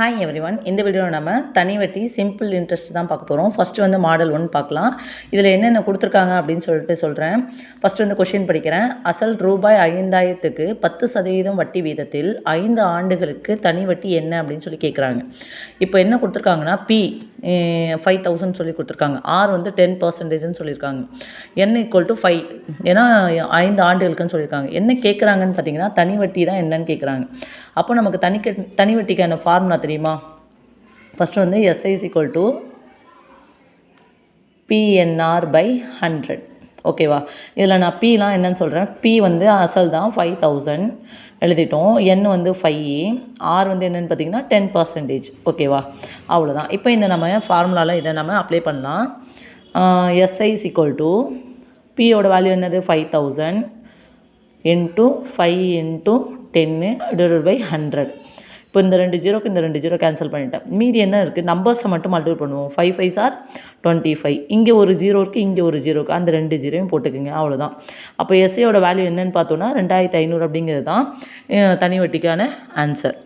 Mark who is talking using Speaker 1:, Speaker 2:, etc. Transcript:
Speaker 1: Hi every one இந்த வீடியோவில் நம்ம தனி வட்டி சிம்பிள் இன்ட்ரெஸ்ட் தான் பார்க்க போகிறோம் ஃபஸ்ட்டு வந்து மாடல் ஒன் பார்க்கலாம். இதில் என்னென்ன கொடுத்துருக்காங்க அப்படின்னு சொல்லிட்டு சொல்கிறேன் ஃபஸ்ட்டு வந்து கொஷின் படிக்கிறேன். அசல் ரூபாய் ஐந்தாயிரத்துக்கு பத்து சதவீதம் வட்டி வீதத்தில் ஐந்து ஆண்டுகளுக்கு தனி வட்டி என்ன அப்படின்னு சொல்லி கேட்குறாங்க இப்போ என்ன கொடுத்துருக்காங்கன்னா பி ஃபைவ் தௌசண்ட் சொல்லி கொடுத்துருக்காங்க. ஆர் வந்து டென் பர்சன்டேஜ்னு சொல்லியிருக்காங்க. என் ஈக்குவல் டு ஃபைவ் ஏன்னா ஐந்து ஆண்டுகளுக்குன்னு சொல்லியிருக்காங்க. என்ன கேட்குறாங்கன்னு பார்த்தீங்கன்னா தனி வட்டி தான் என்னன்னு கேட்குறாங்க அப்போ நமக்கு தனி தனி வட்டிக்கான ஃபார்முலா தெரியுமா? ஃபஸ்ட்டு வந்து SI is equal to PNR by hundred ஓகேவா? இதில் நான் பிலாம் என்னன்னு சொல்கிறேன் பி வந்து அசல் தான் ஃபைவ் தௌசண்ட் எழுதிட்டோம். என் வந்து ஃபைவ் ஆர் வந்து என்னென்னு பார்த்தீங்கன்னா டென் பர்சன்டேஜ் ஓகேவா? அவ்வளோதான். இப்போ இந்த நம்ம ஃபார்முலாவில் இதை நம்ம அப்ளை பண்ணலாம். எஸ்ஐஸ் ஈக்குவல் டு பியோட வேல்யூ என்னது? Five thousand into five into ten divide by hundred இப்போ இந்த ரெண்டு ஜீரோக்கு இந்த ரெண்டு ஜீரோ கேன்சல் பண்ணிட்டேன். மீதி என்ன இருக்குது நம்பர்ஸை மட்டும் மல்டிபிள் பண்ணுவோம். Five five sir twenty five இங்கே ஒரு ஜீரோ இருக்குது இங்கே ஒரு ஜீரோக்கு அந்த ரெண்டு ஜீரோயும் போட்டுக்குங்க. அவ்வளோதான் அப்போ எஸ்ஏயோட வேல்யூ என்னென்னு பார்த்தோன்னா ரெண்டாயிரத்து ஐநூறு அப்படிங்கிறது தான் தனி வட்டிக்கான ஆன்சர்